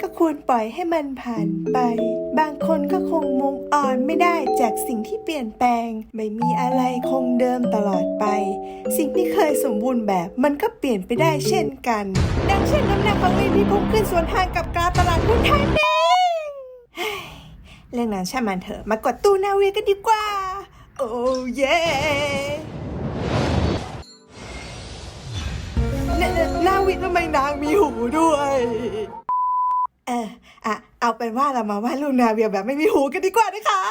ก็ควรปล่อยให้มันผ่านไป บางคนก็คงมุมอ่อนไม่ได้จากสิ่งที่เปลี่ยนแปลง ไม่มีอะไรคงเดิมตลอดไป สิ่งที่เคยสมบูรณ์แบบมันก็เปลี่ยนไปได้เช่นกัน ดังเช่นน้ำหนักของลินที่พุ่งขึ้นสวนทางกับกราตลาดหุ้นไทยเด้งเฮ้ยเรื่องนั้นช่างมันเถอะมากดตู้นาเวียกันดีกว่า โอ้เย่นนนาวิทำไมนางมีหูด้วย เอออะเอาเป็นว่าเรามาว่าดลูกนาเวียแบบไม่มีหูกันดีกว่านะคะ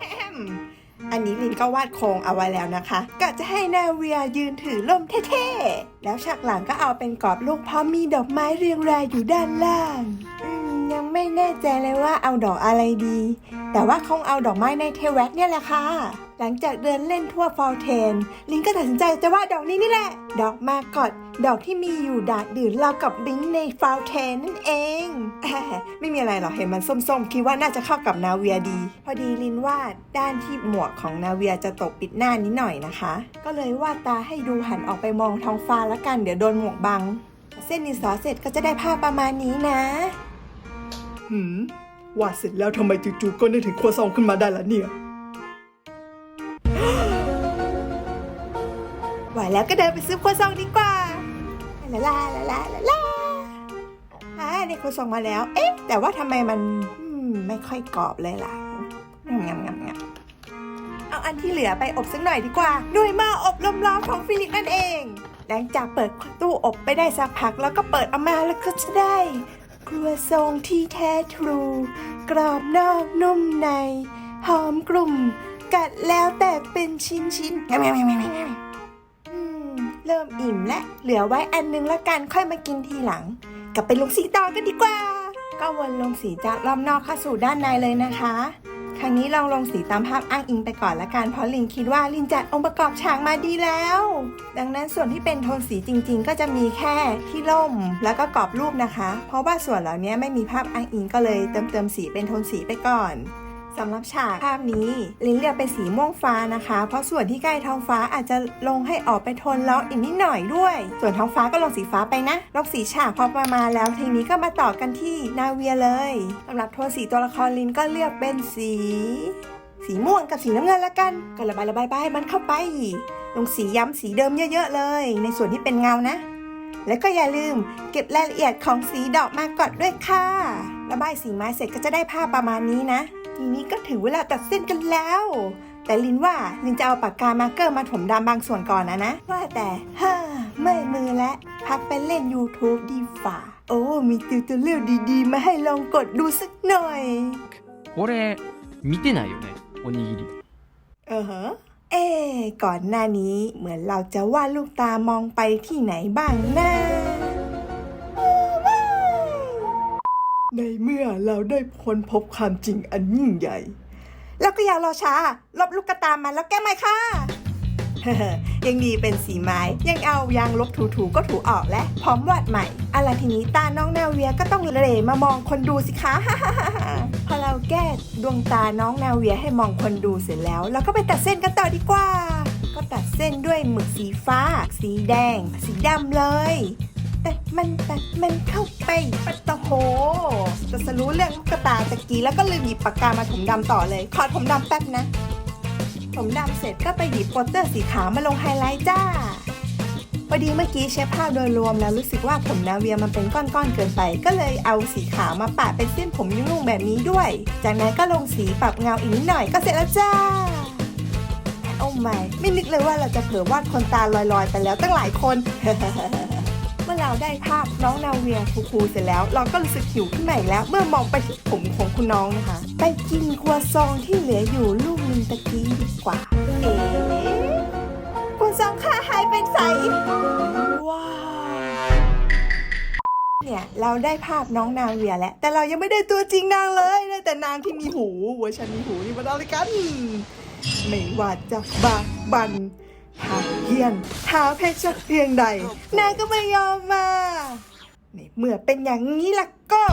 แอมอันนี้ลินก็วาดโครงเอาไว้แล้วนะคะกะจะให้นาเวียยืนถือล่มเท่ๆ แล้วฉากหลังก็เอาเป็นกรอบลูกพร้อมมีดอกไม้เรียงรายอยู่ด้านล่างอืมยังไม่แน่ใจเลยว่าเอาดอกอะไรดี แต่ว่าคงเอาดอกไม้ในเทแว็กเนี่ยแหละค่ะ หลังจากเดินเล่นทั่วฟาวเทน ลินก็ตัดสินใจจะวาดดอกนี้นี่แหละ ดอกมากอดดอกที่มีอยู่ดาดดื่นราวกับลิงในฟาวเทนนั่นเองแไม่มีอะไรหรอกเห็นมันส้มๆ คิดว่าน่าจะเข้ากับนาเวียดี พอดีลินวาดด้านที่หมวกของนาเวียจะตกปิดหน้านิดหน่อยนะคะ ก็เลยวาดตาให้ดูหันออกไปมองท้องฟ้าละกันเดี๋ยวโดนหมวกบัง เส้นดินสอเสร็จก็จะได้ภาพประมาณนี้นะหืมวาดเสร็จแล้วทำไมจู่ๆก็นึกถึงครัวซองขึ้นมาได้ละเนี่ย วแล้วก็เดินไปซื้อครัวซองดีกว่าลาลาลาลาลาลาอ่าได้ครัวซองมาแล้ว เอ๊ะ แต่ว่าทำไมมันไม่ค่อยกรอบเลยล่ะงำงำงำเอาอันที่เหลือไปอบสักหน่อยดีกว่า ด้วยหม้ออบลมร้อนของฟิลิปนั่นเอง หลังจากเปิดตู้อบไปได้สักพักแล้วก็เปิดออกมาแล้วก็จะได้ครัวซองที่แท้ทรู กรอบนอกนุ่มใน หอมกลุ่ม กัดแล้วแตกเป็นชิ้นชิ้นๆ ริ่มอิ่มและเหลือไว้อันนึงละกันค่อยมากินทีหลัง กลับไปลงสีต่อกันดีกว่า ก็วนลงสีจากรอบนอกเข้าสู่ด้านในเลยนะคะ ครั้งนี้ลองลงสีตามภาพอ้างอิงไปก่อนละกันเพราะลินคิดว่าลินจัดองค์ประกอบฉากมาดีแล้ว ดังนั้นส่วนที่เป็นโทนสีจริง ๆ ก็จะมีแค่ที่ล่มแล้วก็กรอบรูปนะคะ เพราะว่าส่วนเหล่านี้ไม่มีภาพอ้างอิงก็เลยเติมเติมสีเป็นโทนสีไปก่อน สำหรับฉากภาพนี้ลินเลือกเป็นสีม่วงฟ้านะคะ เพราะส่วนที่ใกล้ท้องฟ้าอาจจะลงให้ออกไปทนล้ออีกนิดหน่อยด้วย ส่วนท้องฟ้าก็ลงสีฟ้าไปนะลงสีฉากพอประมาณแล้วทีนี้ก็มาต่อกันที่นาเวียเลยสำหรับโทนสีตัวละครลินก็เลือกเป็นสี สีม่วงกับสีน้ำเงินละกันก็ระบายระบายให้มันเข้าไปลงสีย้ำสีเดิมเยอะ ๆ เลย ในส่วนที่เป็นเงานะ แล้วก็อย่าลืมเก็บรายละเอียดของสีดอกมากอดด้วยค่ะ ระบายสีไม้เสร็จก็จะได้ภาพประมาณนี้นะ ทีนี้ก็ถึงเวลาตัดเส้นกันแล้ว แต่ลินว่าลินจะเอาปากกามาร์กเกอร์มาถมดำบางส่วนก่อนนะนะ ว่าแต่ฮ่าเมื่อยมือและพักไปเล่น YouTube ดีฝ่า โอ้ มีติวตัวเลือกดีๆ มาให้ลองกดดูสักหน่อย これ見てないよねおにぎり เออฮะ เอ๊ะก่อนหน้านี้เหมือนเราจะวาดลูกตามองไปที่ไหนบ้างนะในเมื่อเราได้ค้นพบความจริงอันยิ่งใหญ่ แล้วก็อย่ารอช้า ลบลูกกระตามันแล้วแก้ใหม่ค่ะ ยังดีเป็นสีไม้ ยังเอายางลบถูๆก็ถูออกและพร้อมวาดใหม่อะไรทีนี้ตาน้องนาเวียก็ต้องเหลมามองคนดูสิคะพอเราแก้ดวงตาน้องนาเวียให้มองคนดูเสร็จแล้วเราก็ไปตัดเส้นกันต่อดีกว่า ก็ตัดเส้นด้วยหมึกสีฟ้า สีแดง สีดำเลยแต่มันแต่มันเข้าไปปัตะโหจะสรู้เรื่องกกระตาตะกี้แล้วก็ลืมหยิบปากกามาถมดำต่อเลย ขอถมดำแป๊บนะ ถมดำเสร็จก็ไปหยิบโปสเตอร์สีขาวมาลงไฮไลท์จ้าพอดีเมื่อกี้เช็คภาพโดยรวมแล้วรู้สึกว่าผมนาเวียมันเป็นก้อนๆเกินไป ก็เลยเอาสีขาวมาปะเป็นเส้นผมยุ่งๆแบบนี้ด้วย จากนั้นก็ลงสีปรับเงาอีกนิดหน่อยก็เสร็จแล้วจ้าโอ้ไม่ไม่นึกเลยว่าเราจะเผลอวาดคนตาลอยๆไปแล้วตั้งหลายคน มื่อเราได้ภาพน้องนาเวียคูๆเสร็จแล้ว เราก็รู้สึกหิวขึ้นมาอีกแล้ว เมื่อมองไปที่ผมของคุณน้องนะคะ ไปกินครัวซองที่เหลืออยู่ลูกหนึงตะกี้ดีกว่าเอ๋ครัวซองค่าหายไปใสว้าวเนี่ยเราได้ภาพน้องนาเวียแล้ว แต่เรายังไม่ได้ตัวจริงนางเลยได้แต่นางที่มีหูเวอร์ชันมีหูนี่มันอะไรกัน ไม่ว่าจะบากบัน หาเพียนหาเพชรสักเพียงใดนายก็ไม่ยอมมาในเมื่อเป็นอย่างนี้ล่ะก็